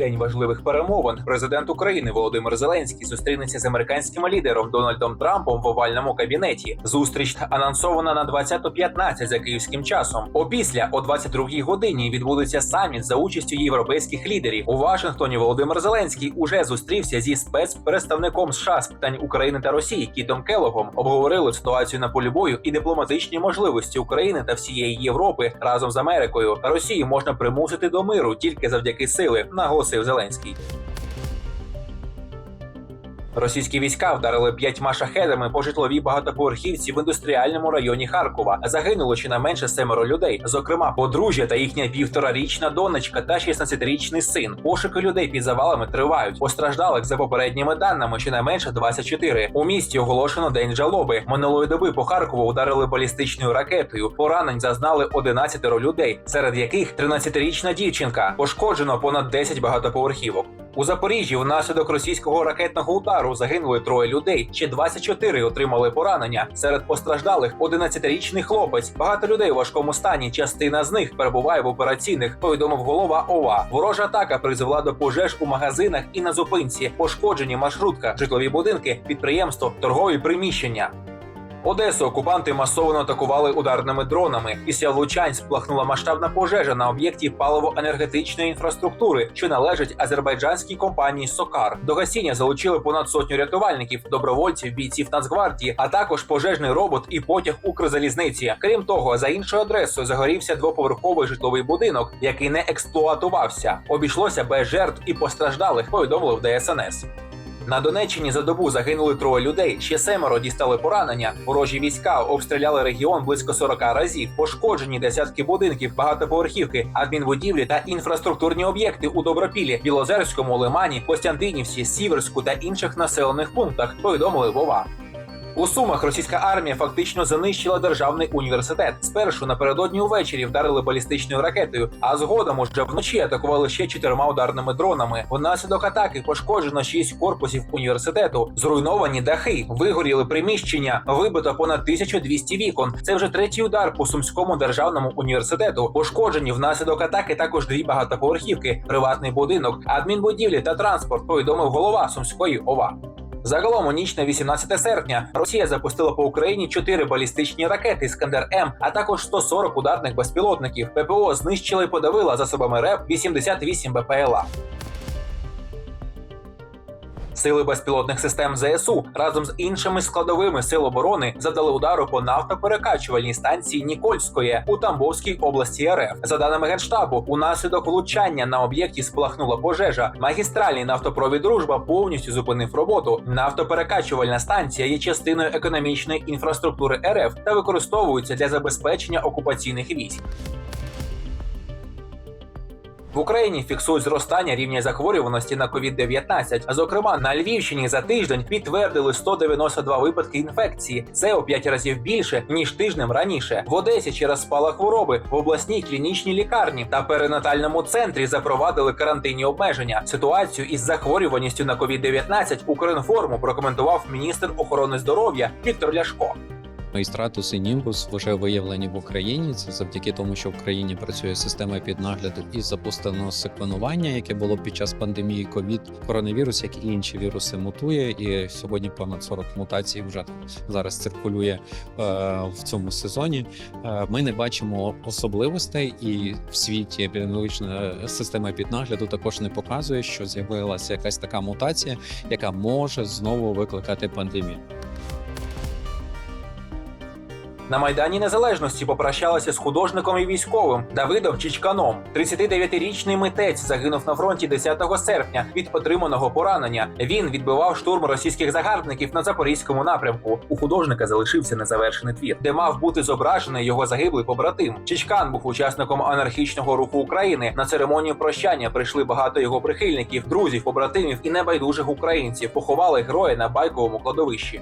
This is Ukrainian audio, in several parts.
день важливих перемовин, президент України Володимир Зеленський зустрінеться з американським лідером Дональдом Трампом в овальному кабінеті. Зустріч анонсована на 20.15 за київським часом. Опісля о 22-й годині відбудеться саміт за участю європейських лідерів. У Вашингтоні Володимир Зеленський уже зустрівся зі спецпредставником США з питань України та Росії Кітом Келогом. Обговорили ситуацію на полі бою і дипломатичні можливості України та всієї Європи разом з Америкою. Росію можна примусити до миру тільки завдяки сили, наголосив Зеленський. Російські війська вдарили п'ятьма шахедами по житловій багатоповерхівці в індустріальному районі Харкова. Загинуло щонайменше семеро людей, зокрема подружжя та їхня півторарічна донечка та 16-річний син. Пошуки людей під завалами тривають. Постраждалих за попередніми даними щонайменше 24. У місті оголошено день жалоби. Минулої доби по Харкову ударили балістичною ракетою. Поранень зазнали 11 людей, серед яких 13-річна дівчинка. Пошкоджено понад 10 багатоповерхівок. У Запоріжжі внаслідок російського ракетного удару загинули троє людей. Ще 24 отримали поранення. Серед постраждалих 11-річний хлопець. Багато людей у важкому стані. Частина з них перебуває в операційних. Повідомив голова ОВА. Ворожа атака призвела до пожеж у магазинах і на зупинці. Пошкоджені маршрутка, житлові будинки, підприємство, торгові приміщення. Одесу окупанти масово атакували ударними дронами. Після влучань сплахнула масштабна пожежа на об'єкті паливо-енергетичної інфраструктури, що належить азербайджанській компанії Сокар. До гасіння залучили понад сотню рятувальників, добровольців, бійців Нацгвардії, а також пожежний робот і потяг Укрзалізниці. Крім того, за іншою адресою загорівся двоповерховий житловий будинок, який не експлуатувався. Обійшлося без жертв і постраждалих. Повідомили в ДСНС. На Донеччині за добу загинули троє людей. Ще семеро дістали поранення. Ворожі війська обстріляли регіон близько 40 разів. Пошкоджені десятки будинків, багатоповерхівки, адмінбудівлі та інфраструктурні об'єкти у Добропілі, Білозерському, Лимані, Костянтинівці, Сіверську та інших населених пунктах. Повідомили Вова. У Сумах російська армія фактично занищила державний університет. Спершу напередодні увечері вдарили балістичною ракетою, а згодом уже вночі атакували ще чотирма ударними дронами. Внаслідок атаки пошкоджено шість корпусів університету, зруйновані дахи, вигоріли приміщення, вибито понад 1200 вікон. Це вже третій удар по сумському державному університету. Пошкоджені внаслідок атаки також дві багатоповерхівки, приватний будинок, адмінбудівлі та транспорт. Повідомив голова сумської ОВА. Загалом у ніч на 18 серпня Росія запустила по Україні 4 балістичні ракети Іскандер М, а також 140 ударних безпілотників. ППО знищила і подавила засобами РЕП 88 БПЛА. Сили безпілотних систем ЗСУ разом з іншими складовими сил оборони завдали удару по нафтоперекачувальній станції Нікольської у Тамбовській області РФ. За даними генштабу, унаслідок влучання на об'єкті сплахнула пожежа. Магістральний нафтопровід дружба повністю зупинив роботу. Нафтоперекачувальна станція є частиною економічної інфраструктури РФ та використовується для забезпечення окупаційних військ. В Україні фіксують зростання рівня захворюваності на COVID-19. Зокрема, на Львівщині за тиждень підтвердили 192 випадки інфекції. Це у 5 разів більше ніж тижнем раніше. В Одесі через спалах хвороби в обласній клінічній лікарні та перинатальному центрі запровадили карантинні обмеження. Ситуацію із захворюваністю на COVID-19 Укрінформу прокоментував міністр охорони здоров'я Віктор Ляшко. І стратус і німбус вже виявлені в Україні. Це завдяки тому, що в Україні працює система піднагляду і запустено секвенування, яке було під час пандемії ковід. Коронавірус, як і інші віруси, мутує, і сьогодні понад 40 мутацій вже зараз циркулює е, в цьому сезоні. Е, ми не бачимо особливостей, і в світі епідеміологічна система піднагляду також не показує, що з'явилася якась така мутація, яка може знову викликати пандемію. На майдані незалежності попрощалися з художником і військовим Давидом Чичканом. 39-річний митець загинув на фронті 10 серпня від отриманого поранення. Він відбивав штурм російських загарбників на запорізькому напрямку. У художника залишився незавершений твір, де мав бути зображений його загиблий побратим. Чичкан був учасником анархічного руху України. На церемонію прощання прийшли багато його прихильників, друзів, побратимів і небайдужих українців. Поховали героя на байковому кладовищі.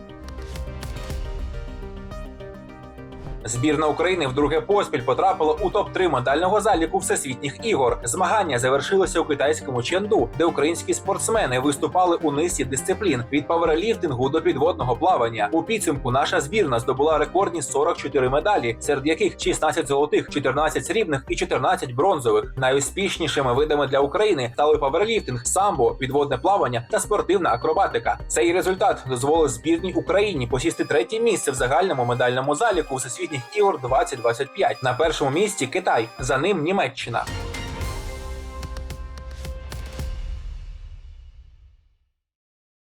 Збірна України вдруге поспіль потрапила у топ-3 медального заліку всесвітніх ігор. Змагання завершилося у китайському Ченду, де українські спортсмени виступали у низці дисциплін від паверліфтингу до підводного плавання. У підсумку наша збірна здобула рекордні 44 медалі, серед яких 16 золотих, 14 срібних і 14 бронзових. Найуспішнішими видами для України стали паверліфтинг, самбо, підводне плавання та спортивна акробатика. Цей результат дозволив збірній Україні посісти третє місце в загальному медальному заліку всесвітніх ігор 2025. На першому місці Китай, за ним Німеччина.